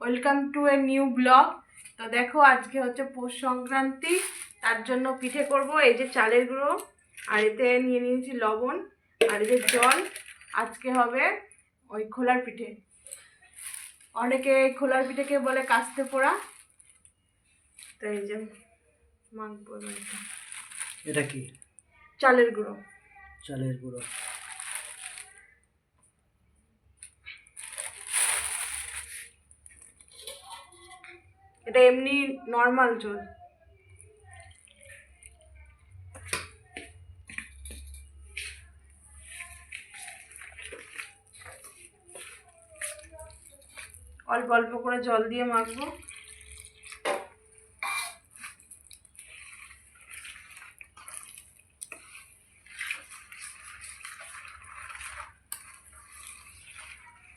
Welcome to a new blog. তো দেখো আজকে হচ্ছে পৌষ সংক্রান্তি তার জন্য পিঠে করব এই যে চালের গুঁড়ো আর এতে নিয়ে নিয়েছি লবণ আর এই যে জল। আজকে হবে ওই খোলার পিঠে। অনেকে খোলার পিঠেকে বলে কাস্তে পোড়া। তো এই যে মাখবো। এটা কি? চালের গুঁড়ো। চালের গুঁড়ো। এটা এমনি নর্মাল জল। অল্প অল্প করে জল দিয়ে মাখবো।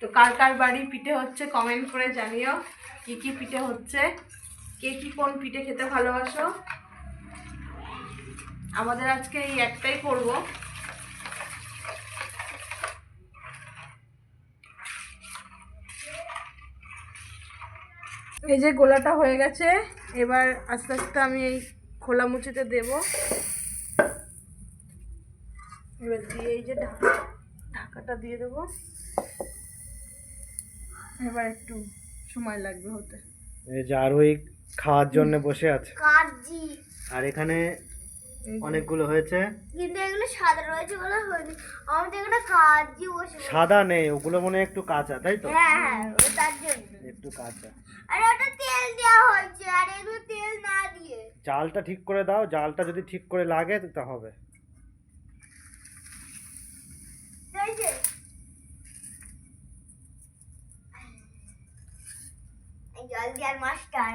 তো কার কার বাড়ি পিঠে হচ্ছে কমেন্ট করে জানিও, কি কি পিঠে হচ্ছে। কে কি কোন পিঠে খেতে ভালোবাসো? আমাদের আজকে এই একটাই করব। এই যে গোলাটা হয়ে গেছে, এবার আস্তে আস্তে আমি এই খোলা মুচিতে দেব। এবার দিয়ে এই যে ঢাকা, ঢাকাটা দিয়ে দেবো। এবার একটু সময় লাগবে হতে। এই যে আরোই খাওয়ার জন্য বসে আছে। কাজি। আর এখানে অনেকগুলো হয়েছে। কিন্তু এগুলো সাদা রয়েছে বলে হয়নি। আমাদের এখানে কাজি বসে সাদা নেই ওগুলো মনে হয় একটু কাঁচা তাই তো? হ্যাঁ হ্যাঁ তার জন্য। একটু কাঁচা। আর ওটা তেল দেওয়া হয়েছে আর এগুলো তেল না দিয়ে। জালটা ঠিক করে দাও জালটা যদি ঠিক করে লাগে তা হবে। জল দেওয়ার মাস্টার।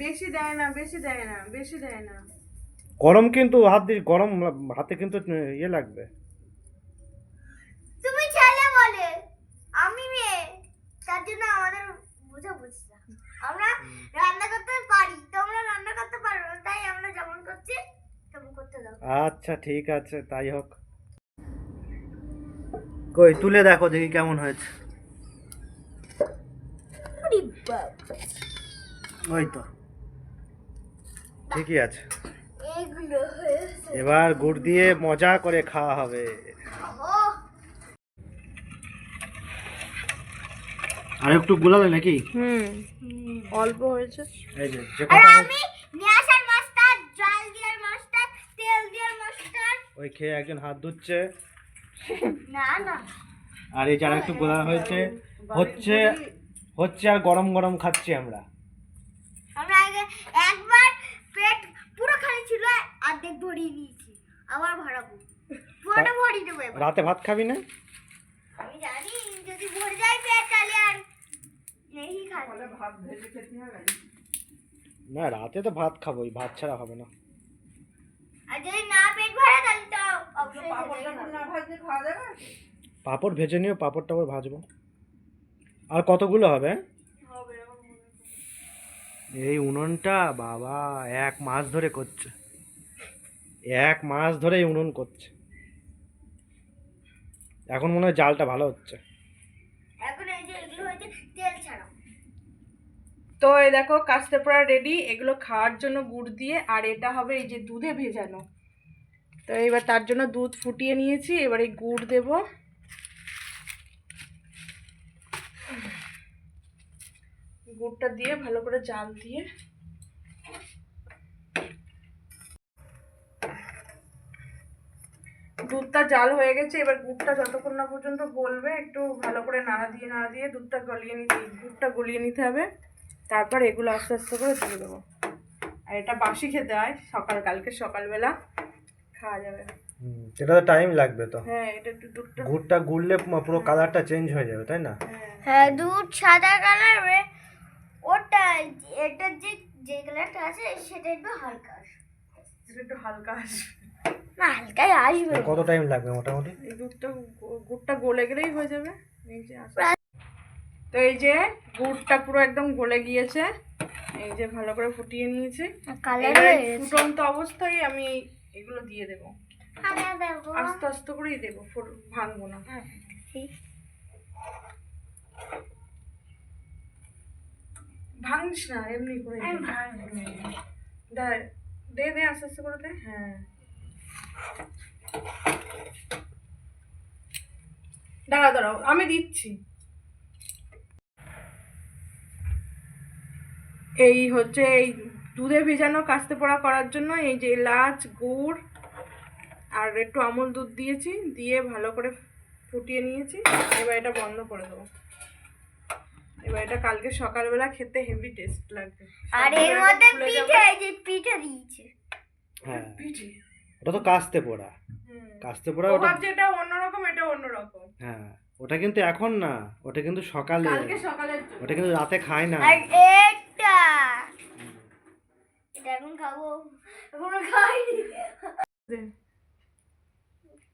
বেশি দেয় না বেশি দেয় না বেশি দেয় না। গরম কিন্তু হাত দিয়ে গরম হাতে কিন্তু ইয়ে লাগবে। তুমি ছেলে বলে আমি মেয়ে তার জন্য আমাদের বুঝে বুঝছে আমরা রান্না করতে পারি তোমরা রান্না করতে পারো না তাই আমরা যেমন করছি তেমন করতে দাও। আচ্ছা ঠিক আছে তাই হোক। কই তুলে দেখো দেখি কেমন হয়েছে। ওই তো। ঠিকই আছে। এবার গুড় দিয়ে মজা করে খাওয়া হবে। আর একটু গুলালে নাকি? হুম অল্প হয়েছে। এই যে যে আর আমি নিয়াসার মাস্টার জল দেওয়ার মাস্টার তেল দেওয়ার মাস্টার। ওই খেয়ে একজন হাত ধুচ্ছে। না না। আর এই যারা একটু গোলা হয়েছে। হচ্ছে হচ্ছে আর গরম গরম খাচ্ছি আমরা। আমরা আগে একবার পুরো ছিল অর্ধেক ভরিয়ে নিয়েছি আবার ভরাবো পুরোটা ভরিয়ে দেবো এবার। রাতে ভাত খাবি না? আমি জানি যদি ভরে যায় পেট তাহলে আর নেই খাব। না রাতে তো ভাত খাবোই ভাত ছাড়া হবে না। আর যদি না পেট ভরে তাহলে তো অবশ্যই। পাঁপড় ভেজে নিও পাঁপড় টাপড় ভাজবো। আর কতগুলো হবে এই উনুনটা বাবা এক মাস ধরে করছে। এক মাস ধরে এই উনুন করছে। এখন মনে হয় জালটা ভালো হচ্ছে। এখন এই যে এগুলো হয়েছে তেল ছাড়া। তো এই দেখো কাস্তে পোড়া রেডি এগুলো খাওয়ার জন্য গুড় দিয়ে আর এটা হবে এই যে দুধে ভেজানো। তো এবার তার জন্য দুধ ফুটিয়ে নিয়েছি এবার এই গুড় দেব। গুড়টা দিয়ে ভালো করে জাল দিয়ে দুধটা জাল হয়ে গেছে এবার গুড়টা যতক্ষণ না পর্যন্ত গলবে একটু ভালো করে নাড়া দিয়ে নাড়া দিয়ে দুধটা গলিয়ে নিতে গুড়টা গলিয়ে নিতে হবে। তারপর এগুলো আস্তে আস্তে করে দিয়ে দেবো। আর এটা বাসি খেতে হয় সকাল কালকে সকালবেলা খাওয়া যাবে হুম, সেটা তো টাইম লাগবে তো। হ্যাঁ এটা একটু দুধটা গুড়টা গুড়লে পুরো কালারটা চেঞ্জ হয়ে যাবে তাই না? হ্যাঁ। হ্যাঁ দুধ সাদা কালার ওটা এটা যে যে কালারটা আছে সেটা একটু হালকা আসবে। এটা একটু হালকা আসবে। না হালকাই আসবে। কত টাইম লাগবে মোটামুটি? এই দুধটা গুড়টা গলে গেলেই হয়ে যাবে। তো এই যে গুড়টা পুরো একদম গলে গিয়েছে। এই যে ভালো করে ফুটিয়ে নিয়েছি। ফুটন্ত অবস্থায় আমি এগুলো দিয়ে দেবো। আস্তে আস্তে করেই দেবো ফুট- ভাঙবো না। ঠিক। ভাঙিস না এমনি করে দে। দে দে আস্তে আস্তে করে দে হ্যাঁ। দাঁড়াও দাঁড়াও আমি দিচ্ছি। এই হচ্ছে এই দুধে ভেজানো কাস্তে পোড়া করার জন্য এই যে এলাচ গুড় আর একটু আমুল দুধ দিয়েছি দিয়ে ভালো করে ফুটিয়ে নিয়েছি এবার এটা বন্ধ করে দেবো। এবার এটা কালকে সকালবেলা খেতে হেভি টেস্ট লাগবে। আর এর মধ্যে পিঠে এই যে পিঠে দিয়েছে। হ্যাঁ। পিঠে। ওটা তো কাস্তে পোড়া। কাস্তে পোড়া ওটা এটা অন্যরকম এটা অন্যরকম। হ্যাঁ। ওটা কিন্তু এখন না ওটা কিন্তু সকালে। কালকে জন্য। ওটা কিন্তু রাতে খায় না। আর এটা এটা এখন খাব। এখনও খাইনি।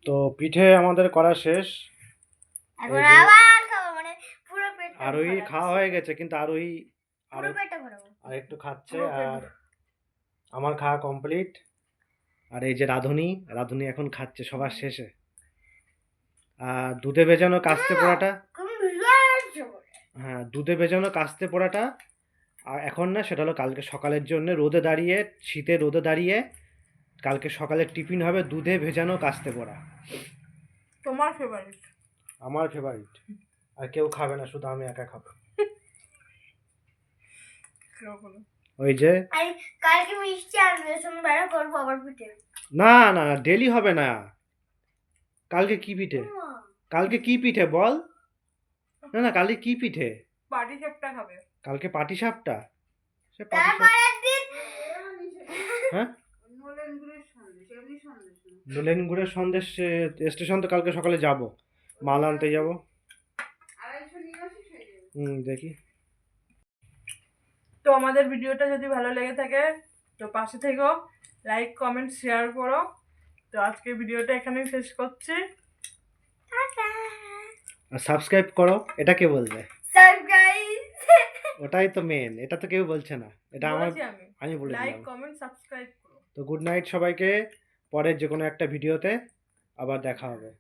তো পিঠে আমাদের করা শেষ। এখন আবার আরোহী খাওয়া হয়ে গেছে কিন্তু আরোহী আর আর একটু খাচ্ছে আর আমার খাওয়া কমপ্লিট। আর এই যে রাধুনি রাধুনি এখন খাচ্ছে সবার শেষে। আর দুধে ভেজানো কাস্তে পোড়াটা। হ্যাঁ দুধে ভেজানো কাস্তে পোড়াটা আর এখন না সেটা হলো কালকে সকালের জন্য রোদে দাঁড়িয়ে শীতে রোদে দাঁড়িয়ে কালকে সকালের টিফিন হবে দুধে ভেজানো কাস্তে পোড়া। তোমার ফেভারিট আমার ফেভারিট আর কেউ খাবে না শুধু আমি একা খাব। ওই যে? কালকে মিষ্টি আনবে সময় বেড়া করব আবার পিঠে। না না ডেলি হবে না। কালকে কি পিঠে? কালকে কি পিঠে বল? না না কালকে কি পিঠে? পাটি সাপটা খাবে। কালকে পাটি সাপটা? সে পাটি সাপ হ্যাঁ? নোলেন গুড়ের সন্দেশ স্টেশন তো কালকে সকালে যাব। মাল আনতে যাব। হুম দেখি। তো আমাদের ভিডিওটা যদি ভালো লেগে থাকে তো পাশে থেকো লাইক কমেন্ট শেয়ার করো। তো আজকে ভিডিওটা এখানেই শেষ করছি। আর সাবস্ক্রাইব করো এটা কে বলবে? ওটাই তো মেন এটা তো কেউ বলছে না। এটা আমার আমি। আমি বলে লাইক কমেন্ট সাবস্ক্রাইব করো। তো গুড নাইট সবাইকে পরের যে কোনো একটা ভিডিওতে আবার দেখা হবে।